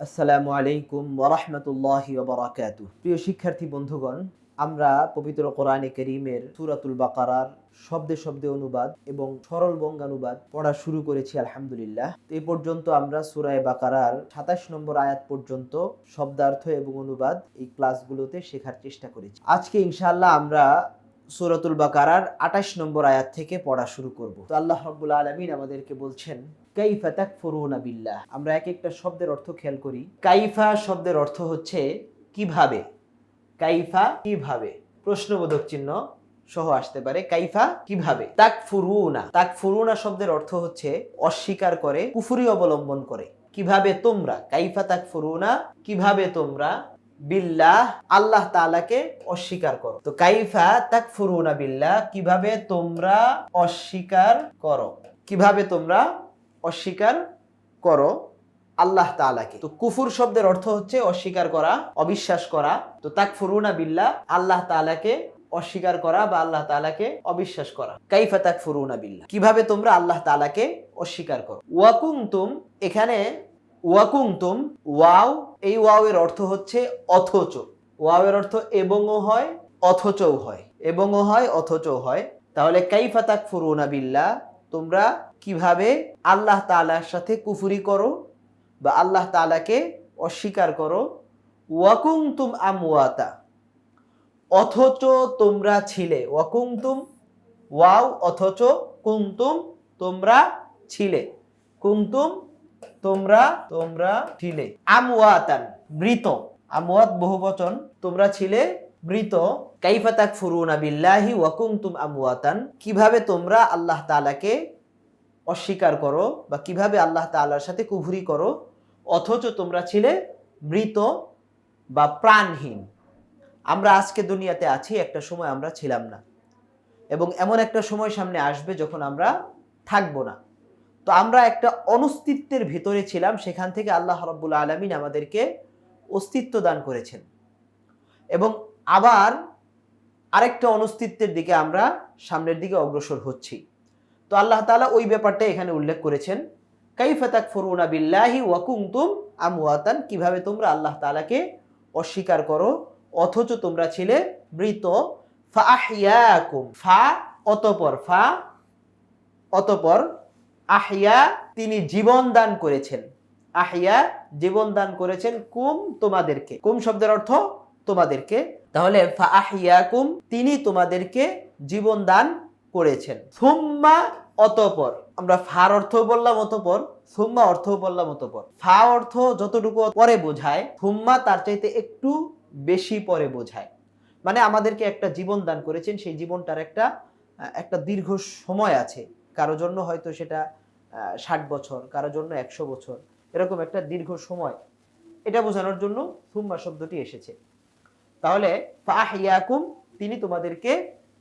আসসালামু আলাইকুম ওরহমতুল্লাহি ওবরাকাতু প্রিয় শিক্ষার্থী বন্ধুগণ, আমরা পবিত্র কোরআনে করিমের সুরাতুল বাকারার শব্দে শব্দে অনুবাদ এবং সরল বঙ্গানুবাদ পড়া শুরু করেছি, আলহামদুলিল্লাহ। এই পর্যন্ত আমরা সুরায় বাকারার সাতাশ নম্বর আয়াত পর্যন্ত শব্দার্থ এবং অনুবাদ এই ক্লাসগুলোতে শেখার চেষ্টা করেছি। আজকে ইনশাল্লাহ আমরা সুরাতুল বাকারার আঠাশ নম্বর আয়াত থেকে পড়া শুরু করব। তো আল্লাহ রব্বুল আলমিন আমাদেরকে বলছেন কাইফা তাকফুরুনা বিল্লাহ। আমরা এক একটা শব্দের অর্থ খেয়াল করি। কাইফা শব্দের অর্থ হচ্ছে, কীভাবে? কাইফা কীভাবে? প্রশ্নবোধক চিহ্ন সহ আসতে পারে, কাইফা কীভাবে? তাক ফুরুনা তাক ফুরুনা শব্দের অর্থ হচ্ছে, অস্বীকার করে, কুফুরি অবলম্বন করে। কীভাবে তোমরা? কাইফা তাক ফুরুনা কীভাবে তোমরা? বিল্লাহ, আল্লাহ তাআলাকে অস্বীকার করো। তো কাইফা তাক ফুরুনা বিল্লাহ, কীভাবে তোমরা অস্বীকার করো? কীভাবে তোমরা অস্বীকার করো আল্লাহ তাআলাকে। তো কুফুর শব্দের অর্থ হচ্ছে অস্বীকার করা, অবিশ্বাস করা। তো তাক ফুরুনা বিল্লা আল্লাহ তাআলাকে অস্বীকার করা বা আল্লাহ তাআলাকে অবিশ্বাস করা। কাইফা তাক ফুরুনা বিল্লা কীভাবে তোমরা আল্লাহ তালাকে অস্বীকার করো? ওয়াকুমতুম এখানে ওয়াকুমতুম ওয়াও, এই ওয়াও এর অর্থ হচ্ছে অথচ। ওয়াও এর অর্থ এবংও হয়, অথচও হয়। এবংও হয়, অথচও হয়। তাহলে কাইফা তাক ফুরুনা বিল্লাহ, তোমরা কীভাবে আল্লাহ তালার সাথে কুফুরি করো বা আল্লাহ তালাকে অস্বীকার করো? ওয়াকুমতুম আমওয়াতা, অথচ তোমরা ছিলে। ওয়াকুমতুম ওয়াও, অথচ কুমতুম তোমরা ছিলে। কুমতুম তোমরা তোমরা ছিলে। আমওয়াতান, মৃত। আমওয়াত বহুবচন তোমরা ছিলে মৃত। কাইফা তাকফুরুনা বিল্লাহি ওয়া কুনতুম আমওয়াতান, কীভাবে তোমরা আল্লাহ তাআলাকে অস্বীকার করো বা কীভাবে আল্লাহ তাআলার সাথে কুফরি করো, অথচ তোমরা ছিলে মৃত বা প্রাণহীন। আমরা আজকে দুনিয়াতে আছি, একটা সময় আমরা ছিলাম না। এবং এমন একটা সময় সামনে আসবে যখন আমরা থাকব না। তো আমরা একটা অনস্তিত্বের ভিতরে ছিলাম, সেখান থেকে আল্লাহ রব্বুল আলমিন আমাদেরকে অস্তিত্ব দান করেছেন। এবং আবার আরেকটা অনস্তিত্বের দিকে আমরা সামনের দিকে অগ্রসর হচ্ছি। তো আল্লাহ তাআলা ওই ব্যাপারটা এখানে উল্লেখ করেছেন কাইফাতাক ফরুনা বিল্লাহি ওয়াকুমতুম আমওয়াতান, কীভাবে তোমরা আল্লাহ তাআলাকে অস্বীকার করো, অথচ তোমরা ছিলে মৃত ফা আহিয়াকুম ফা অতপর ফা অতপর, আহিয়া তিনি জীবন দান করেছেন, আহিয়া জীবন দান করেছেন কুম তোমাদেরকে, কুম শব্দের অর্থ তোমাদেরকে, তাহলে ফা আহিয়াকুম তিনি তোমাদেরকে জীবন দান করেছেন। সুম্মা অতপর। আমরা ফার অর্থ বললাম অতপর, সুম্মা অর্থ বললাম অতপর। ফা অর্থ যতটুকু পরে বোঝায়, সুম্মা তার চাইতে একটু বেশি পরে বোঝায়। মানে আমাদেরকে একটা জীবন দান করেছেন, সেই জীবনটার একটা একটা দীর্ঘ সময় আছে। কারও জন্য হয়তো সেটা ষাট বছর, কারও জন্য একশো বছর, এরকম একটা দীর্ঘ সময়। এটা বোঝানোর জন্য সুম্মা শব্দটি এসেছে। তাহলে ফাহিয়াকুম তিনি তোমাদেরকে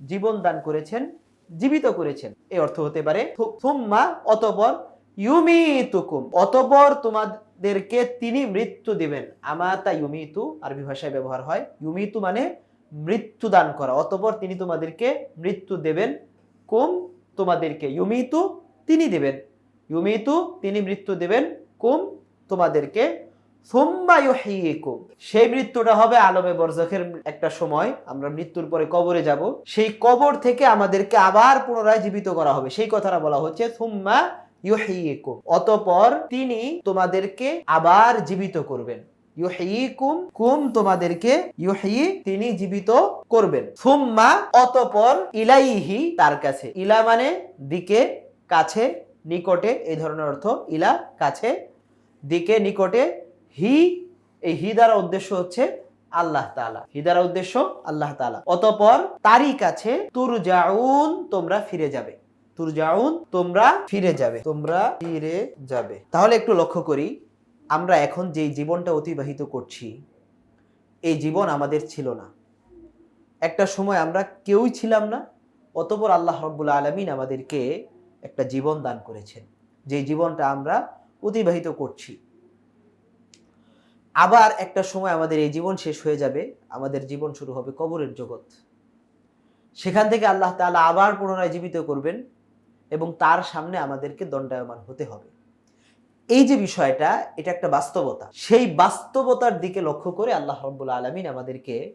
জীবন দান করেছেন জীবিত করেছেন। এই অর্থ হতে পারে থুম্মা অতপর ইউমিতুকুম, অতপর তোমাদেরকে তিনি মৃত্যু দিবেন। আমাতা ইউমিতু, আরবি ভাষায় ব্যবহার হয়। ইউমিতু মানে মৃত্যু দান করা। অতপর তিনি তোমাদেরকে মৃত্যু দেবেন। কুম তোমাদেরকে, ইউমিতু তিনি দেবেন। ইউমিতু তিনি মৃত্যু দেবেন। কুম তোমাদেরকে সেই মৃত্যুটা হবে আলমে বরজখের একটা সময়। আমরা মৃত্যুর পরে কবরে যাব। সেই কবর থেকে আমাদেরকে আবার পুনরায় জীবিত করা হবে। সেই কথাটা বলা হচ্ছে সুম্মা ইউহয়িকুম অতপর তিনি তোমাদেরকে আবার জীবিত করবেন। ইউহয়িকুম কুম তোমাদেরকে ইউহয়ি তিনি জীবিত করবেন। সুম্মা, অতপর ইলাইহি, তার কাছে। ইলা মানে দিকে, কাছে, নিকটে, এই ধরনের অর্থ ইলা, কাছে, দিকে, নিকটে হি, এই হি দ্বারা উদ্দেশ্য হচ্ছে আল্লাহ তাআলা। হি দ্বারা উদ্দেশ্য আল্লাহ তাআলা। অতপর তারই কাছে তুরজাউন, তোমরা ফিরে যাবে। তুরজাউন, তোমরা ফিরে যাবে। তোমরা ফিরে যাবে। তাহলে একটু লক্ষ্য করি, আমরা এখন যেই জীবনটা অতিবাহিত করছি, এই জীবন আমাদের ছিল না। একটা সময় আমরা কেউই ছিলাম না, অতপর আল্লাহ রব্বুল আলমিন আমাদেরকে একটা জীবন দান করেছেন। যে জীবনটা আমরা অতিবাহিত করছি। আবার একটা সময় আমাদের এই জীবন শেষ হয়ে যাবে, আমাদের জীবন শুরু হবে কবরের জগৎ। সেখান থেকে আল্লাহ তাআলা আবার পুনরায় জীবিত করবেন এবং তার সামনে আমাদেরকে দণ্ডায়মান হতে হবে। এই যে বিষয়টা, এটা একটা বাস্তবতা। সেই বাস্তবতার দিকে লক্ষ্য করে আল্লাহ রব্বুল আলমিন আমাদেরকে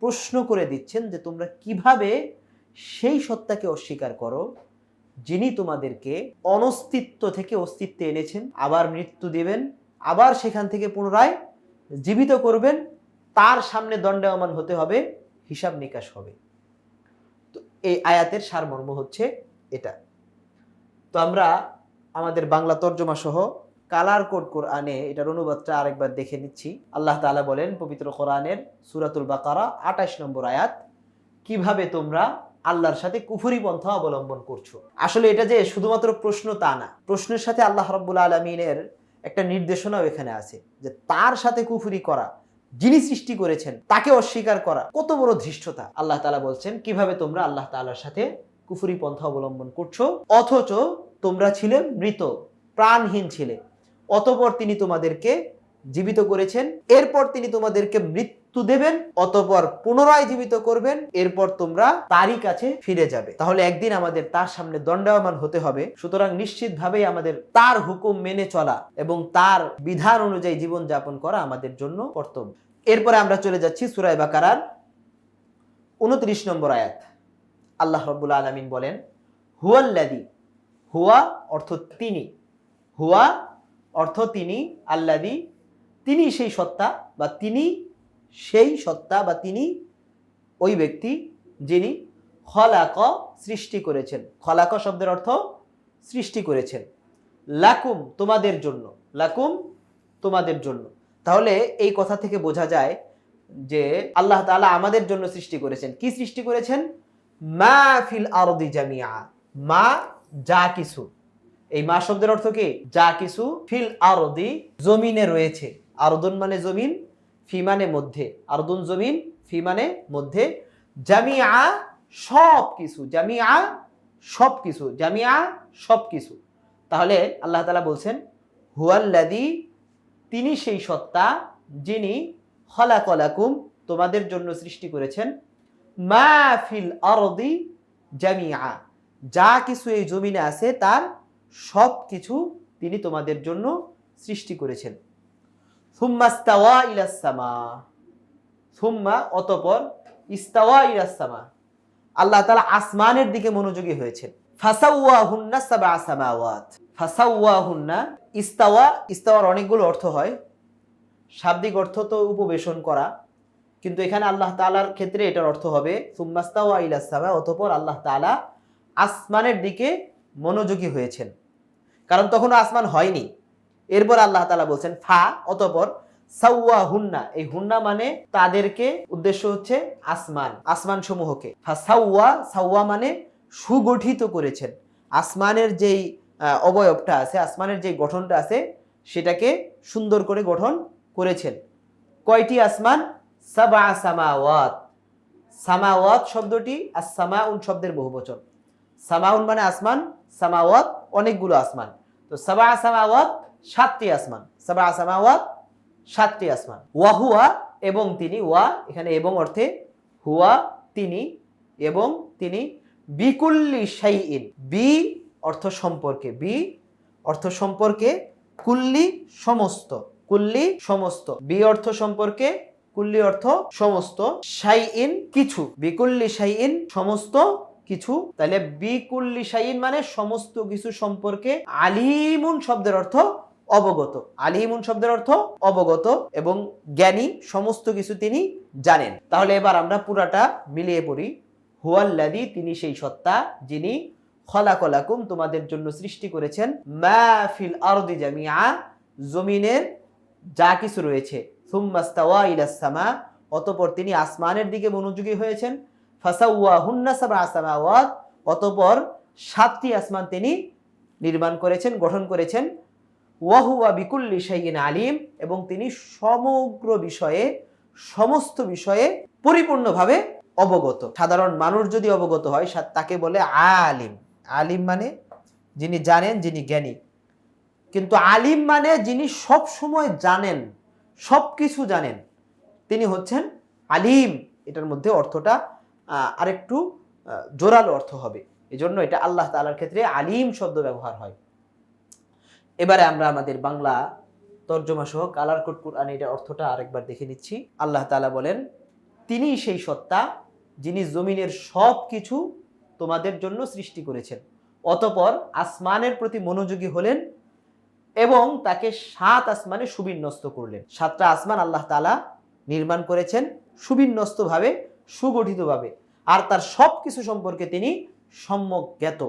প্রশ্ন করে দিচ্ছেন যে তোমরা কীভাবে সেই সত্তাকে অস্বীকার করো, যিনি তোমাদেরকে অনস্তিত্ব থেকে অস্তিত্বে এনেছেন, আবার মৃত্যু দেবেন আবার সেখান থেকে পুনরায় জীবিত করবেন, তার সামনে দণ্ডায়মান হতে হবে, হিসাব নিকাশ হবে। তো এই আয়াতের সারমর্ম হচ্ছে এটা। তো আমরা আমাদের বাংলা তর্জমা সহ কালার কোড কোরআনে এটার অনুবাদটা আরেকবার দেখে নিচ্ছি। আল্লাহ তাআলা বলেন, পবিত্র কোরআনের সুরাতুল বাকারা, আঠাশ নম্বর আয়াত, কীভাবে তোমরা আল্লাহর সাথে কুফরি পন্থা অবলম্বন করছ? আসলে এটা যে শুধুমাত্র প্রশ্ন তা না। প্রশ্নের সাথে আল্লাহ রাব্বুল আলমিনের একটা নির্দেশনাও এখানে আছে যে তার সাথে কুফুরি করা, যিনি সৃষ্টি করেছেন, তাকে অস্বীকার করা, কত বড় ধৃষ্টতা। আল্লাহ তালা বলছেন, কীভাবে তোমরা আল্লাহ তালার সাথে কুফুরি পন্থা অবলম্বন করছ? অথচ তোমরা ছিলে মৃত, প্রাণহীন ছিলে। অতপর তিনি তোমাদেরকে জীবিত করেছেন, এরপর তিনি তোমাদেরকে মৃত্যু দেবেন, অতপর পুনরায় জীবিত করবেন, এরপর তোমরা তারই কাছে ফিরে যাবে। তাহলে একদিন আমাদের তার সামনে দণ্ডায়মান হতে হবে। সুতরাং নিশ্চিতভাবেই আমাদের তার হুকুম মেনে চলা এবং তার বিধান অনুযায়ী জীবন যাপন করা আমাদের জন্য কর্তব্য। এরপরে আমরা চলে যাচ্ছি সুরাই বাকারার উনত্রিশ নম্বর আয়াত। আল্লাহ রব্বুল আলমিন বলেন হুয়াল্লাদি হুয়া অর্থ তিনি। হুয়া অর্থ তিনি আল্লাদি তিনি সেই সত্তা বা তিনি সেই সত্তা বা তিনি ওই ব্যক্তি যিনি খলাক সৃষ্টি করেছেন। খলাক শব্দের অর্থ সৃষ্টি করেছেন। লাকুম তোমাদের জন্য, লাকুম তোমাদের জন্য। তাহলে এই কথা থেকে বোঝা যায় যে আল্লাহ তাআলা আমাদের জন্য সৃষ্টি করেছেন। কি সৃষ্টি করেছেন? মা ফিল আরদি জামিয়া, মা যা কিছু। এই মা শব্দের অর্থ কি? যা কিছু ফিল আরদি জমিনে রয়েছে। আরদুন মানে জমিন ফি মানে মধ্যে, আরদুন জমিন ফি মানে মধ্যে, জামিয়া সব কিছু, জামিয়া সব কিছু, জামিয়া সব কিছু। তাহলে আল্লাহ তাআলা বলছেন হুয়াল্লাদি তিনি সেই সত্তা যিনি খলাকলাকুম তোমাদের জন্য সৃষ্টি করেছেন, মা ফিল আরদি জামিয়া, যা কিছু এই জমিনে আছে তার সব কিছু তিনি তোমাদের জন্য সৃষ্টি করেছেন। থুম্মা ইস্তাওয়া ইলাসামা থুম্মা অতপর ইস্তাওয়া ইলাসামা আল্লাহ তাআলা আসমানের দিকে মনোযোগী হয়েছেন। ফাসাউয়া হুন্না সাবা সামাওয়াত। ফাসাউয়া হুন্না ইস্তাওয়া, ইস্তাওয়ার অনেকগুলো অর্থ হয়। শাব্দিক অর্থ তো উপবেশন করা। কিন্তু এখানে আল্লাহ তালার ক্ষেত্রে এটার অর্থ হবে সুম্মাস্তাওয়া ইলাসামা অতপর আল্লাহ তাআলা আসমানের দিকে মনোযোগী হয়েছেন। কারণ তখনও আসমান হয়নি। এরপর আল্লাহ তালা বলছেন, ফা, অতপর সাউয়া হুন্না। এই হুন্না মানে তাদেরকে উদ্দেশ্য হচ্ছে আসমান আসমান সমূহকে। ফা সাউয়া সাউয়া মানে সুগঠিত করেছেন। আসমানের যেই অবয়বটা আছে, আসমানের যে গঠনটা আছে, সেটাকে সুন্দর করে গঠন করেছেন। কয়টি আসমান? সাবা সামাওয়াত। সামাওয়াত শব্দটি আর সামাউন শব্দের বহুবচন সামাউন মানে আসমান, সামাওয়াত অনেকগুলো আসমান। তো সাবা সামাওয়াত সাতটি আসমান। সাবা আসামা ওয়া, সাতটি আসমান। ওয়া হুয়া এবং তিনি, ওয়া, এখানে এবং অর্থে হুয়া, তিনি এবং তিনি বিকুল্লি শাইইন। বি অর্থ সম্পর্কে, বি অর্থ সম্পর্কে কুল্লি সমস্ত কুল্লি সমস্ত। বি অর্থ সম্পর্কে, কুল্লি অর্থ সমস্ত। শাইইন কিছু, বিকুল্লি শাইইন সমস্ত কিছু। তাহলে বিকুল্লি শাইইন মানে সমস্ত কিছু সম্পর্কে আলিমুন শব্দের অর্থ অবগত। আলিমুন শব্দের অর্থ অবগত এবং জ্ঞানী, সমস্ত কিছু তিনি জানেন। তাহলে এবার আমরা পুরাটা মিলিয়ে পড়ি। হুয়াল্লাদি তিনি সেই সত্তা যিনি খলাকলাকুম, তোমাদের জন্য সৃষ্টি করেছেন। মা ফিল আরদি জামিআ, জমিনের যা কিছু রয়েছে। সুম্মাস্তাওয়া ইলাস সামা, অতঃপর তিনি আসমানের দিকে মনোযোগী হয়েছেন। ফাসাউয়া হুন্না সাবা সামাওয়াত, অতঃপর সাতটি আসমান তিনি নির্মাণ করেছেন, গঠন করেছেন। ওয়াহুয়া বিকুল্লি শাইইন আলিম এবং তিনি সমগ্র বিষয়ে, সমস্ত বিষয়ে পরিপূর্ণভাবে অবগত। সাধারণ মানুষ যদি অবগত হয় তাকে বলে আলিম। আলিম মানে যিনি জানেন, যিনি জ্ঞানী। কিন্তু আলিম মানে যিনি সব সময় জানেন, সব কিছু জানেন। তিনি হচ্ছেন আলিম। এটার মধ্যে অর্থটা আরেকটু জোরালো অর্থ হবে। এজন্য এটা আল্লাহ তালার ক্ষেত্রে আলিম শব্দ ব্যবহার হয়। এবারে আমরা আমাদের বাংলা তর্জমা সহ কালার কোড কোরআন এটার অর্থটা আরেকবার দেখে নিচ্ছি। আল্লাহ তাআলা বলেন তিনি সেই সত্তা যিনি জমিনের সব কিছু তোমাদের জন্য সৃষ্টি করেছেন। অতপর আসমানের প্রতি মনোযোগী হলেন এবং তাকে সাত আসমানে সুবিন্যস্ত করলেন। সাতটা আসমান আল্লাহ তাআলা নির্মাণ করেছেন সুবিন্যস্তভাবে, সুগঠিতভাবে। আর তার সব কিছু সম্পর্কে তিনি সম্যক জ্ঞাত।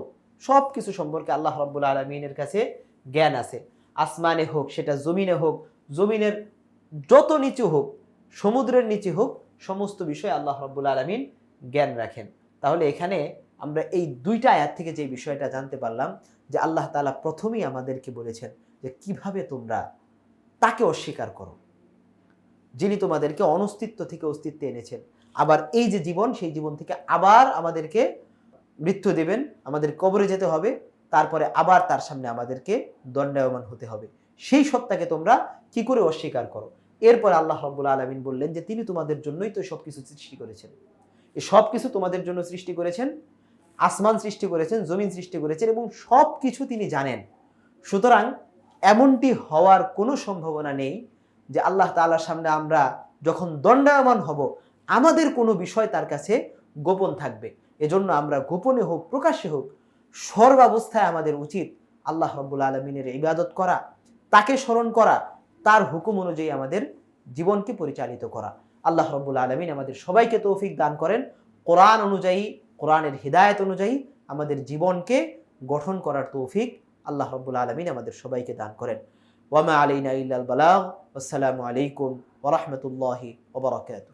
সব কিছু সম্পর্কে আল্লাহ রব্বুল আলমিনের কাছে জ্ঞান আছে। আসমানে হোক, সেটা জমিনে হোক, জমিনের যত নিচু হোক, সমুদ্রের নিচে হোক, সমস্ত বিষয়ে আল্লাহ রব্বুল আলমিন জ্ঞান রাখেন। তাহলে এখানে আমরা এই দুইটা আয়াত থেকে যে বিষয়টা জানতে পারলাম, যে আল্লাহ তাআলা প্রথমেই আমাদেরকে বলেছেন যে কীভাবে তোমরা তাকে অস্বীকার করো। যিনি তোমাদেরকে অনস্তিত্ব থেকে অস্তিত্বে এনেছেন। আবার এই যে জীবন, সেই জীবন থেকে আবার আমাদেরকে মৃত্যু দেবেন, আমাদের কবরে যেতে হবে তারপরে আবার তার সামনে আমাদেরকে দণ্ডায়মান হতে হবে। সেই সত্তাকে তোমরা কি করে অস্বীকার করো? এরপর আল্লাহ রব্বুল আলমিন বললেন যে, তিনি তোমাদের জন্যই তো সব কিছু সৃষ্টি করেছেন। এই সব কিছু তোমাদের জন্য সৃষ্টি করেছেন, আসমান সৃষ্টি করেছেন, জমিন সৃষ্টি করেছেন এবং সব কিছু তিনি জানেন। সুতরাং এমনটি হওয়ার কোনো সম্ভাবনা নেই যে, আল্লাহ তাআলার সামনে আমরা যখন দণ্ডায়মান হব, আমাদের কোনো বিষয় তার কাছে গোপন থাকবে। এজন্য আমরা গোপনে হোক, প্রকাশ্যে হোক সর্বাবস্থায় আমাদের উচিত আল্লাহ রব্বুল আলমিনের ইবাদত করা, তাকে স্মরণ করা, তার হুকুম অনুযায়ী আমাদের জীবনকে পরিচালিত করা। আল্লাহ রব্বুল আলমিন আমাদের সবাইকে তৌফিক দান করেন। কোরআন অনুযায়ী, কোরআনের হৃদায়ত অনুযায়ী আমাদের জীবনকে গঠন করার তৌফিক আল্লাহ রব্বুল আলমিন আমাদের সবাইকে দান করেন। ওয়ামা আলাইনা ইল্লাল বালাগ। আসসালামু আলাইকুম ওরহমতুল্লাহি ওবরাকাত